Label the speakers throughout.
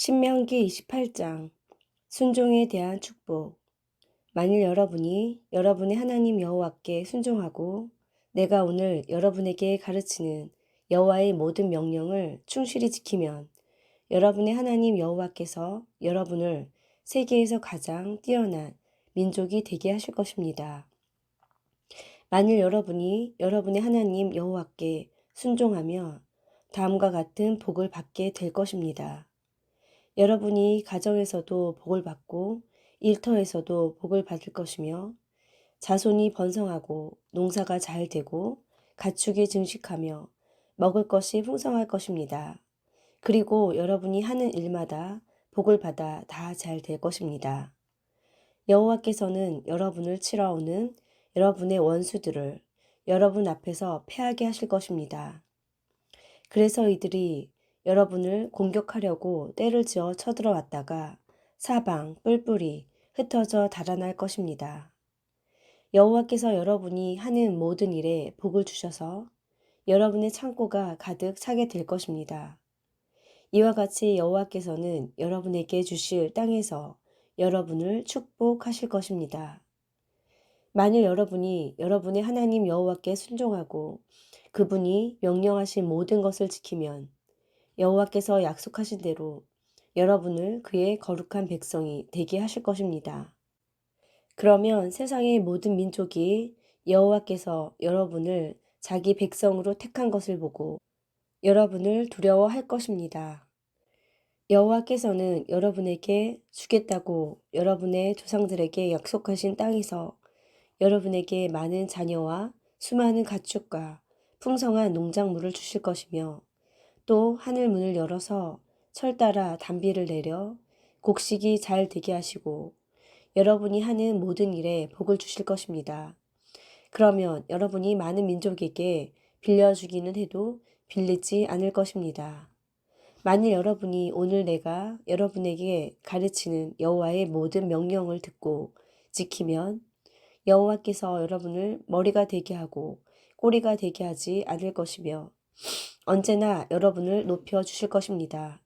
Speaker 1: 신명기 28장 순종에 대한 축복 만일 여러분이 여러분의 하나님 여호와께 순종하고 내가 오늘 여러분에게 가르치는 여호와의 모든 명령을 충실히 지키면 여러분의 하나님 여호와께서 여러분을 세계에서 가장 뛰어난 민족이 되게 하실 것입니다. 만일 여러분이 여러분의 하나님 여호와께 순종하며 다음과 같은 복을 받게 될 것입니다. 여러분이 가정에서도 복을 받고 일터에서도 복을 받을 것이며 자손이 번성하고 농사가 잘 되고 가축이 증식하며 먹을 것이 풍성할 것입니다. 그리고 여러분이 하는 일마다 복을 받아 다 잘 될 것입니다. 여호와께서는 여러분을 치러 오는 여러분의 원수들을 여러분 앞에서 패하게 하실 것입니다. 그래서 이들이 여러분을 공격하려고 때를 지어 쳐들어왔다가 사방 뿔뿔이 흩어져 달아날 것입니다. 여호와께서 여러분이 하는 모든 일에 복을 주셔서 여러분의 창고가 가득 차게 될 것입니다. 이와 같이 여호와께서는 여러분에게 주실 땅에서 여러분을 축복하실 것입니다. 만일 여러분이 여러분의 하나님 여호와께 순종하고 그분이 명령하신 모든 것을 지키면 여호와께서 약속하신 대로 여러분을 그의 거룩한 백성이 되게 하실 것입니다. 그러면 세상의 모든 민족이 여호와께서 여러분을 자기 백성으로 택한 것을 보고 여러분을 두려워할 것입니다. 여호와께서는 여러분에게 주겠다고 여러분의 조상들에게 약속하신 땅에서 여러분에게 많은 자녀와 수많은 가축과 풍성한 농작물을 주실 것이며 또 하늘 문을 열어서 철 따라 단비를 내려 곡식이 잘 되게 하시고 여러분이 하는 모든 일에 복을 주실 것입니다. 그러면 여러분이 많은 민족에게 빌려주기는 해도 빌리지 않을 것입니다. 만일 여러분이 오늘 내가 여러분에게 가르치는 여호와의 모든 명령을 듣고 지키면 여호와께서 여러분을 머리가 되게 하고 꼬리가 되게 하지 않을 것이며 언제나 여러분을 높여 주실 것입니다.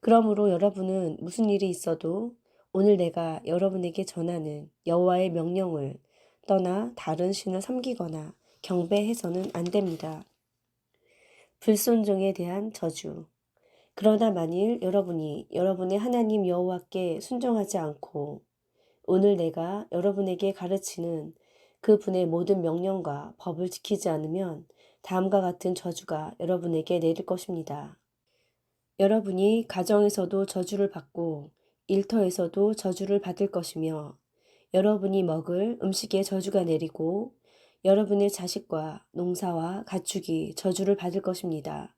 Speaker 1: 그러므로 여러분은 무슨 일이 있어도 오늘 내가 여러분에게 전하는 여호와의 명령을 떠나 다른 신을 섬기거나 경배해서는 안 됩니다. 불순종에 대한 저주. 그러나 만일 여러분이 여러분의 하나님 여호와께 순종하지 않고 오늘 내가 여러분에게 가르치는 그 분의 모든 명령과 법을 지키지 않으면 다음과 같은 저주가 여러분에게 내릴 것입니다. 여러분이 가정에서도 저주를 받고 일터에서도 저주를 받을 것이며 여러분이 먹을 음식에 저주가 내리고 여러분의 자식과 농사와 가축이 저주를 받을 것입니다.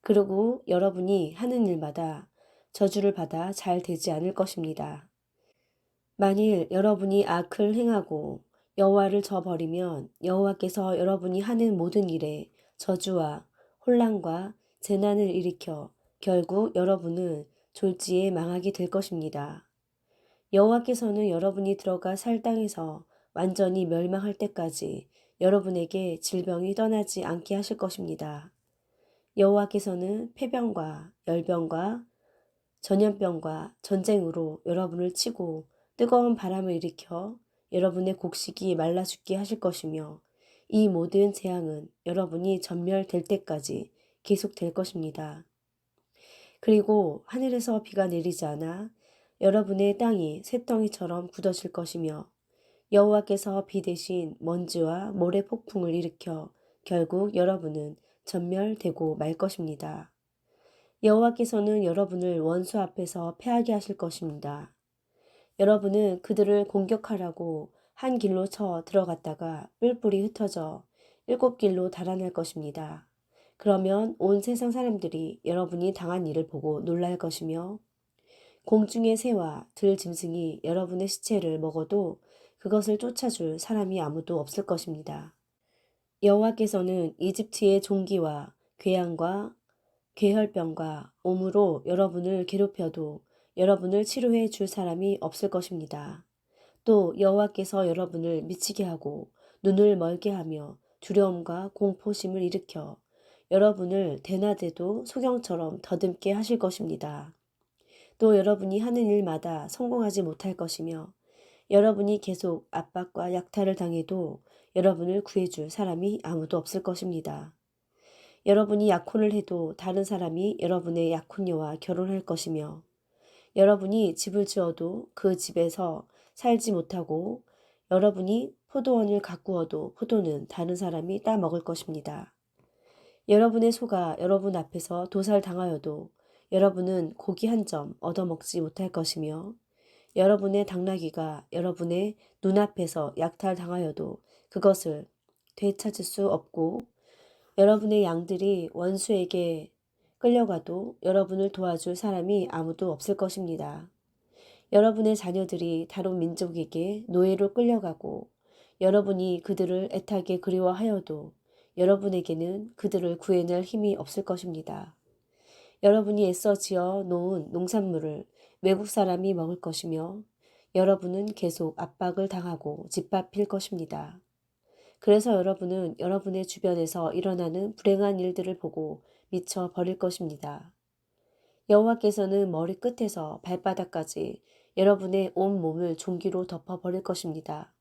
Speaker 1: 그리고 여러분이 하는 일마다 저주를 받아 잘 되지 않을 것입니다. 만일 여러분이 악을 행하고 여호와를 저버리면 여호와께서 여러분이 하는 모든 일에 저주와 혼란과 재난을 일으켜 결국 여러분은 졸지에 망하게 될 것입니다. 여호와께서는 여러분이 들어가 살 땅에서 완전히 멸망할 때까지 여러분에게 질병이 떠나지 않게 하실 것입니다. 여호와께서는 폐병과 열병과 전염병과 전쟁으로 여러분을 치고 뜨거운 바람을 일으켜 여러분의 곡식이 말라 죽게 하실 것이며 이 모든 재앙은 여러분이 전멸될 때까지 계속될 것입니다. 그리고 하늘에서 비가 내리지 않아 여러분의 땅이 쇳덩이처럼 굳어질 것이며 여호와께서 비 대신 먼지와 모래 폭풍을 일으켜 결국 여러분은 전멸되고 말 것입니다. 여호와께서는 여러분을 원수 앞에서 패하게 하실 것입니다. 여러분은 그들을 공격하라고 한 길로 쳐 들어갔다가 뿔뿔이 흩어져 일곱 길로 달아날 것입니다. 그러면 온 세상 사람들이 여러분이 당한 일을 보고 놀랄 것이며 공중의 새와 들 짐승이 여러분의 시체를 먹어도 그것을 쫓아줄 사람이 아무도 없을 것입니다. 여호와께서는 이집트의 종기와 괴양과 괴혈병과 옴으로 여러분을 괴롭혀도 여러분을 치료해 줄 사람이 없을 것입니다. 또 여호와께서 여러분을 미치게 하고 눈을 멀게 하며 두려움과 공포심을 일으켜 여러분을 대낮에도 소경처럼 더듬게 하실 것입니다. 또 여러분이 하는 일마다 성공하지 못할 것이며 여러분이 계속 압박과 약탈을 당해도 여러분을 구해줄 사람이 아무도 없을 것입니다. 여러분이 약혼을 해도 다른 사람이 여러분의 약혼녀와 결혼할 것이며 여러분이 집을 지어도 그 집에서 살지 못하고 여러분이 포도원을 가꾸어도 포도는 다른 사람이 따 먹을 것입니다. 여러분의 소가 여러분 앞에서 도살당하여도 여러분은 고기 한 점 얻어먹지 못할 것이며 여러분의 당나귀가 여러분의 눈앞에서 약탈당하여도 그것을 되찾을 수 없고 여러분의 양들이 원수에게 끌려가도 여러분을 도와줄 사람이 아무도 없을 것입니다. 여러분의 자녀들이 다른 민족에게 노예로 끌려가고 여러분이 그들을 애타게 그리워하여도 여러분에게는 그들을 구해낼 힘이 없을 것입니다. 여러분이 애써 지어 놓은 농산물을 외국 사람이 먹을 것이며 여러분은 계속 압박을 당하고 짓밟힐 것입니다. 그래서 여러분은 여러분의 주변에서 일어나는 불행한 일들을 보고 미쳐 버릴 것입니다. 여호와께서는 머리 끝에서 발바닥까지 여러분의 온 몸을 종기로 덮어 버릴 것입니다.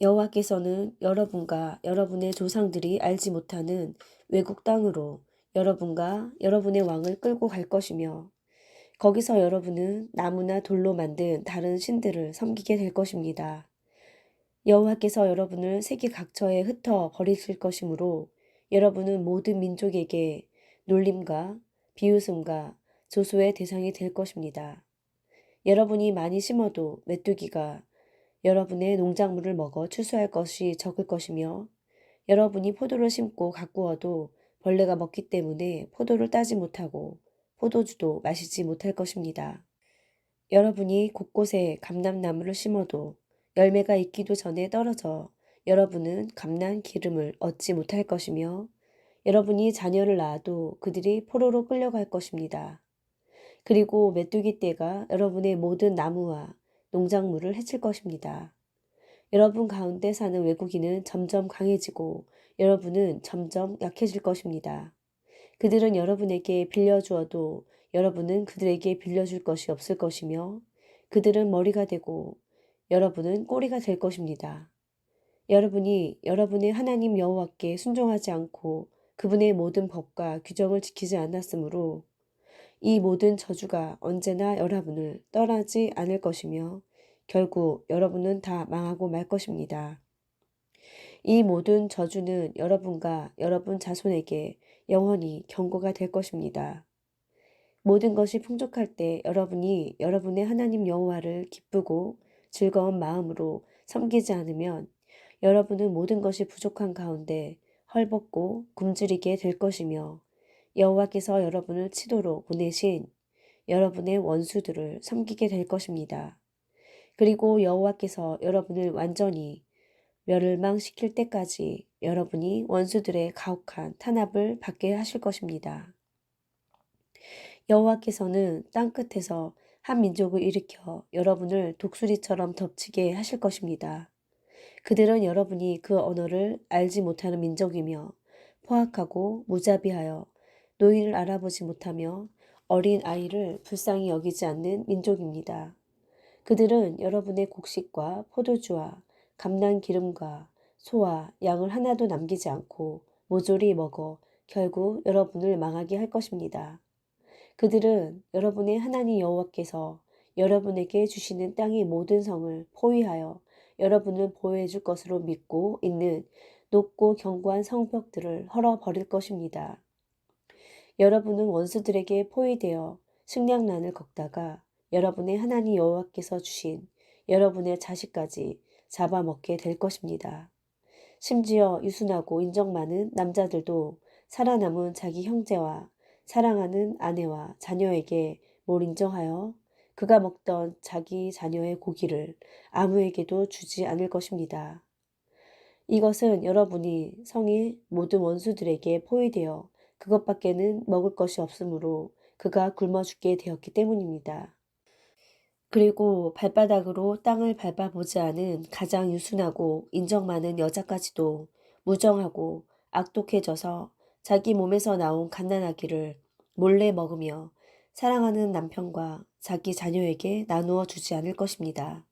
Speaker 1: 여호와께서는 여러분과 여러분의 조상들이 알지 못하는 외국 땅으로 여러분과 여러분의 왕을 끌고 갈 것이며 거기서 여러분은 나무나 돌로 만든 다른 신들을 섬기게 될 것입니다. 여호와께서 여러분을 세계 각처에 흩어 버리실 것이므로 여러분은 모든 민족에게 놀림과 비웃음과 조소의 대상이 될 것입니다. 여러분이 많이 심어도 메뚜기가 여러분의 농작물을 먹어 추수할 것이 적을 것이며 여러분이 포도를 심고 가꾸어도 벌레가 먹기 때문에 포도를 따지 못하고 포도주도 마시지 못할 것입니다. 여러분이 곳곳에 감람나무를 심어도 열매가 있기도 전에 떨어져 여러분은 감난 기름을 얻지 못할 것이며 여러분이 자녀를 낳아도 그들이 포로로 끌려갈 것입니다. 그리고 메뚜기 떼가 여러분의 모든 나무와 농작물을 해칠 것입니다. 여러분 가운데 사는 외국인은 점점 강해지고 여러분은 점점 약해질 것입니다. 그들은 여러분에게 빌려주어도 여러분은 그들에게 빌려줄 것이 없을 것이며 그들은 머리가 되고 여러분은 꼬리가 될 것입니다. 여러분이 여러분의 하나님 여호와께 순종하지 않고 그분의 모든 법과 규정을 지키지 않았으므로 이 모든 저주가 언제나 여러분을 떠나지 않을 것이며 결국 여러분은 다 망하고 말 것입니다. 이 모든 저주는 여러분과 여러분 자손에게 영원히 경고가 될 것입니다. 모든 것이 풍족할 때 여러분이 여러분의 하나님 여호와를 기쁘고 즐거운 마음으로 섬기지 않으면 여러분은 모든 것이 부족한 가운데 헐벗고 굶주리게 될 것이며 여호와께서 여러분을 치도록 보내신 여러분의 원수들을 섬기게 될 것입니다. 그리고 여호와께서 여러분을 완전히 멸망시킬 때까지 여러분이 원수들의 가혹한 탄압을 받게 하실 것입니다. 여호와께서는 땅 끝에서 한 민족을 일으켜 여러분을 독수리처럼 덮치게 하실 것입니다. 그들은 여러분이 그 언어를 알지 못하는 민족이며 포악하고 무자비하여 노인을 알아보지 못하며 어린 아이를 불쌍히 여기지 않는 민족입니다. 그들은 여러분의 곡식과 포도주와 감난 기름과 소와 양을 하나도 남기지 않고 모조리 먹어 결국 여러분을 망하게 할 것입니다. 그들은 여러분의 하나님 여호와께서 여러분에게 주시는 땅의 모든 성을 포위하여 여러분을 보호해 줄 것으로 믿고 있는 높고 견고한 성벽들을 헐어버릴 것입니다. 여러분은 원수들에게 포위되어 식량난을 걷다가 여러분의 하나님 여호와께서 주신 여러분의 자식까지 잡아먹게 될 것입니다. 심지어 유순하고 인정 많은 남자들도 살아남은 자기 형제와 사랑하는 아내와 자녀에게 뭘 인정하여 그가 먹던 자기 자녀의 고기를 아무에게도 주지 않을 것입니다. 이것은 여러분이 성의 모든 원수들에게 포위되어 그것밖에는 먹을 것이 없으므로 그가 굶어 죽게 되었기 때문입니다. 그리고 발바닥으로 땅을 밟아보지 않은 가장 유순하고 인정 많은 여자까지도 무정하고 악독해져서 자기 몸에서 나온 갓난아기를 몰래 먹으며 사랑하는 남편과 자기 자녀에게 나누어 주지 않을 것입니다.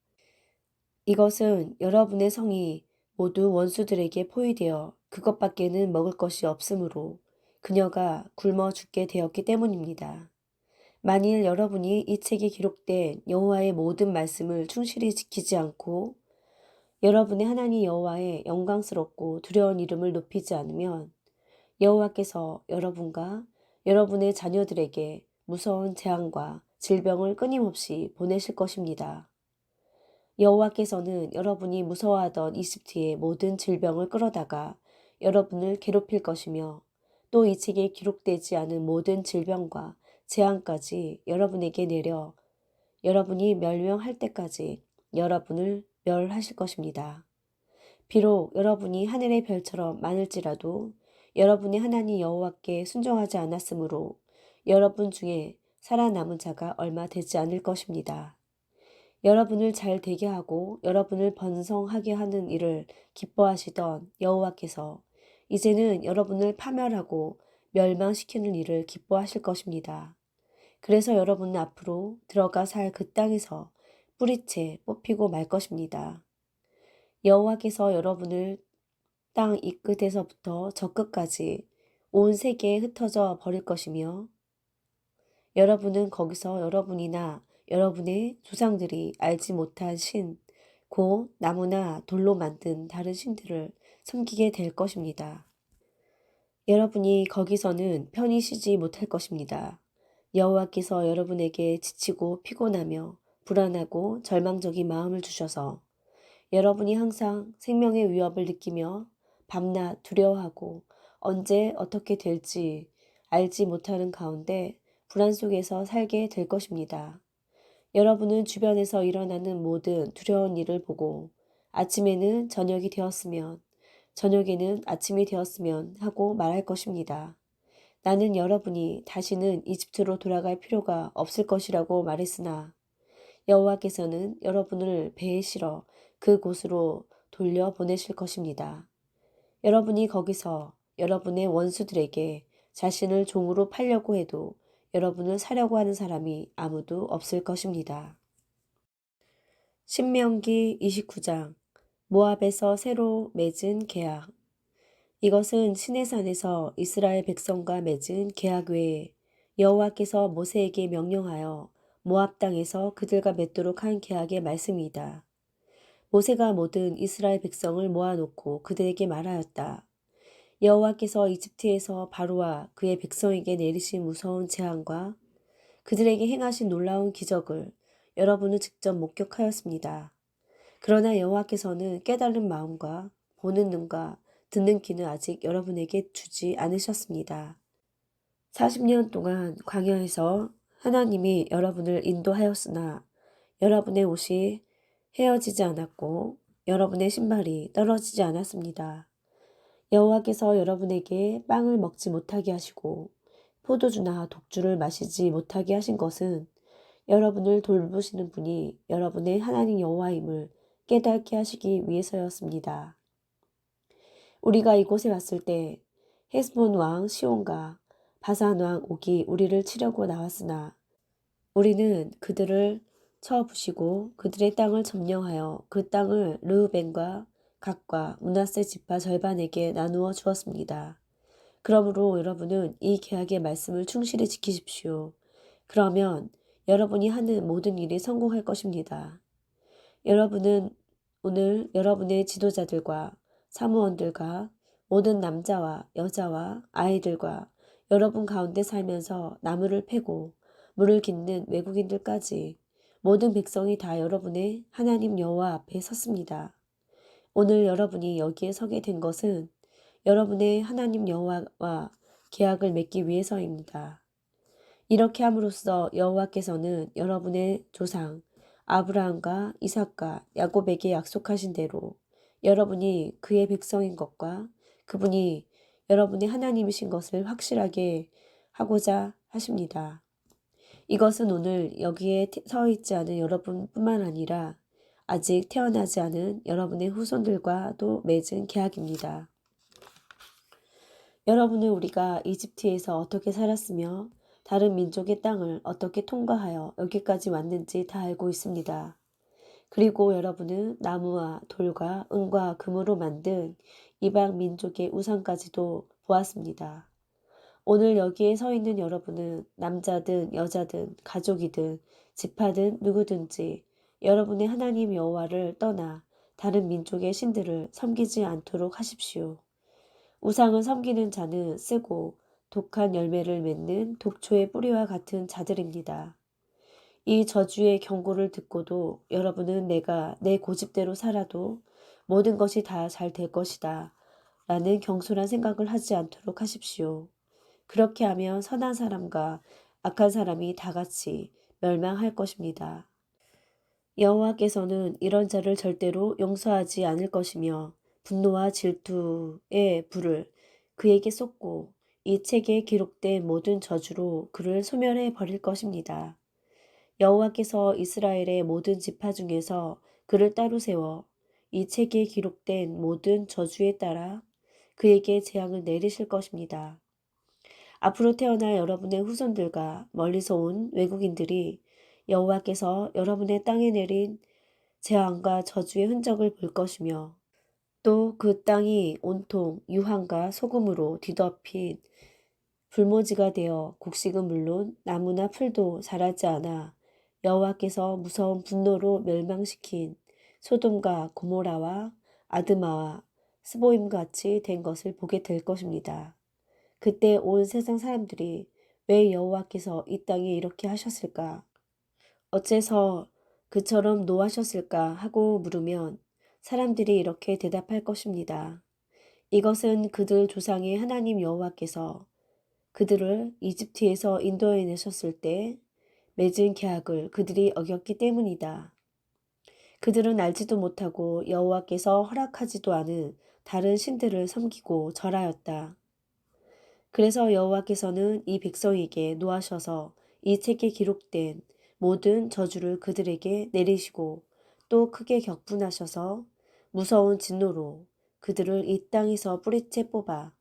Speaker 1: 이것은 여러분의 성이 모두 원수들에게 포위되어 그것밖에는 먹을 것이 없으므로 그녀가 굶어 죽게 되었기 때문입니다. 만일 여러분이 이 책에 기록된 여호와의 모든 말씀을 충실히 지키지 않고 여러분의 하나님 여호와의 영광스럽고 두려운 이름을 높이지 않으면 여호와께서 여러분과 여러분의 자녀들에게 무서운 재앙과 질병을 끊임없이 보내실 것입니다. 여호와께서는 여러분이 무서워하던 이집트의 모든 질병을 끌어다가 여러분을 괴롭힐 것이며 또 이 책에 기록되지 않은 모든 질병과 재앙까지 여러분에게 내려 여러분이 멸명할 때까지 여러분을 멸하실 것입니다. 비록 여러분이 하늘의 별처럼 많을지라도 여러분의 하나님 여호와께 순종하지 않았으므로 여러분 중에 살아남은 자가 얼마 되지 않을 것입니다. 여러분을 잘 되게 하고 여러분을 번성하게 하는 일을 기뻐하시던 여호와께서 이제는 여러분을 파멸하고 멸망시키는 일을 기뻐하실 것입니다. 그래서 여러분은 앞으로 들어가 살 그 땅에서 뿌리채 뽑히고 말 것입니다. 여호와께서 여러분을 땅 이 끝에서부터 저 끝까지 온 세계에 흩어져 버릴 것이며 여러분은 거기서 여러분이나 여러분의 조상들이 알지 못한 신, 곧 나무나 돌로 만든 다른 신들을 섬기게 될 것입니다. 여러분이 거기서는 편히 쉬지 못할 것입니다. 여호와께서 여러분에게 지치고 피곤하며 불안하고 절망적인 마음을 주셔서 여러분이 항상 생명의 위협을 느끼며 밤낮 두려워하고 언제 어떻게 될지 알지 못하는 가운데 불안 속에서 살게 될 것입니다. 여러분은 주변에서 일어나는 모든 두려운 일을 보고 아침에는 저녁이 되었으면 저녁에는 아침이 되었으면 하고 말할 것입니다. 나는 여러분이 다시는 이집트로 돌아갈 필요가 없을 것이라고 말했으나 여호와께서는 여러분을 배에 실어 그곳으로 돌려 보내실 것입니다. 여러분이 거기서 여러분의 원수들에게 자신을 종으로 팔려고 해도 여러분을 사려고 하는 사람이 아무도 없을 것입니다. 신명기 29장 모압에서 새로 맺은 계약 이것은 시내산에서 이스라엘 백성과 맺은 계약 외에 여호와께서 모세에게 명령하여 모압 땅에서 그들과 맺도록 한 계약의 말씀이다. 모세가 모든 이스라엘 백성을 모아놓고 그들에게 말하였다. 여호와께서 이집트에서 바로와 그의 백성에게 내리신 무서운 재앙과 그들에게 행하신 놀라운 기적을 여러분은 직접 목격하였습니다. 그러나 여호와께서는 깨달은 마음과 보는 눈과 듣는 귀는 아직 여러분에게 주지 않으셨습니다. 40년 동안 광야에서 하나님이 여러분을 인도하였으나 여러분의 옷이 헤어지지 않았고 여러분의 신발이 떨어지지 않았습니다. 여호와께서 여러분에게 빵을 먹지 못하게 하시고 포도주나 독주를 마시지 못하게 하신 것은 여러분을 돌보시는 분이 여러분의 하나님 여호와임을 깨닫게 하시기 위해서였습니다. 우리가 이곳에 왔을 때 헤스본 왕 시온과 바산 왕 옥이 우리를 치려고 나왔으나 우리는 그들을 쳐 부시고 그들의 땅을 점령하여 그 땅을 르우벤과 각과 문하세 지파 절반에게 나누어 주었습니다. 그러므로 여러분은 이 계약의 말씀을 충실히 지키십시오. 그러면 여러분이 하는 모든 일이 성공할 것입니다. 여러분은 오늘 여러분의 지도자들과 사무원들과 모든 남자와 여자와 아이들과 여러분 가운데 살면서 나무를 패고 물을 깃는 외국인들까지 모든 백성이 다 여러분의 하나님 여호와 앞에 섰습니다. 오늘 여러분이 여기에 서게 된 것은 여러분의 하나님 여호와와 계약을 맺기 위해서입니다. 이렇게 함으로써 여호와께서는 여러분의 조상 아브라함과 이삭과 야곱에게 약속하신 대로 여러분이 그의 백성인 것과 그분이 여러분의 하나님이신 것을 확실하게 하고자 하십니다. 이것은 오늘 여기에 서 있지 않은 여러분뿐만 아니라 아직 태어나지 않은 여러분의 후손들과도 맺은 계약입니다. 여러분은 우리가 이집트에서 어떻게 살았으며 다른 민족의 땅을 어떻게 통과하여 여기까지 왔는지 다 알고 있습니다. 그리고 여러분은 나무와 돌과 은과 금으로 만든 이방 민족의 우상까지도 보았습니다. 오늘 여기에 서 있는 여러분은 남자든 여자든 가족이든 지파든 누구든지 여러분의 하나님 여호와를 떠나 다른 민족의 신들을 섬기지 않도록 하십시오. 우상을 섬기는 자는 쓰고 독한 열매를 맺는 독초의 뿌리와 같은 자들입니다. 이 저주의 경고를 듣고도 여러분은 내가 내 고집대로 살아도 모든 것이 다 잘 될 것이다. 라는 경솔한 생각을 하지 않도록 하십시오. 그렇게 하면 선한 사람과 악한 사람이 다 같이 멸망할 것입니다. 여호와께서는 이런 자를 절대로 용서하지 않을 것이며 분노와 질투의 불을 그에게 쏟고 이 책에 기록된 모든 저주로 그를 소멸해 버릴 것입니다. 여호와께서 이스라엘의 모든 지파 중에서 그를 따로 세워 이 책에 기록된 모든 저주에 따라 그에게 재앙을 내리실 것입니다. 앞으로 태어날 여러분의 후손들과 멀리서 온 외국인들이 여호와께서 여러분의 땅에 내린 재앙과 저주의 흔적을 볼 것이며 또 그 땅이 온통 유황과 소금으로 뒤덮인 불모지가 되어 곡식은 물론 나무나 풀도 자라지 않아 여호와께서 무서운 분노로 멸망시킨 소돔과 고모라와 아드마와 스보임 같이 된 것을 보게 될 것입니다. 그때 온 세상 사람들이 왜 여호와께서 이 땅에 이렇게 하셨을까? 어째서 그처럼 노하셨을까 하고 물으면 사람들이 이렇게 대답할 것입니다. 이것은 그들 조상의 하나님 여호와께서 그들을 이집트에서 인도해 내셨을 때 맺은 계약을 그들이 어겼기 때문이다. 그들은 알지도 못하고 여호와께서 허락하지도 않은 다른 신들을 섬기고 절하였다. 그래서 여호와께서는 이 백성에게 노하셔서 이 책에 기록된 모든 저주를 그들에게 내리시고 또 크게 격분하셔서 무서운 진노로 그들을 이 땅에서 뿌리채 뽑아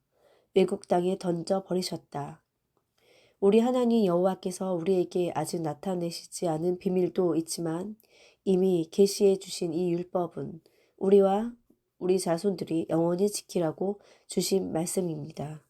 Speaker 1: 외국 땅에 던져 버리셨다. 우리 하나님 여호와께서 우리에게 아직 나타내시지 않은 비밀도 있지만 이미 계시해 주신 이 율법은 우리와 우리 자손들이 영원히 지키라고 주신 말씀입니다.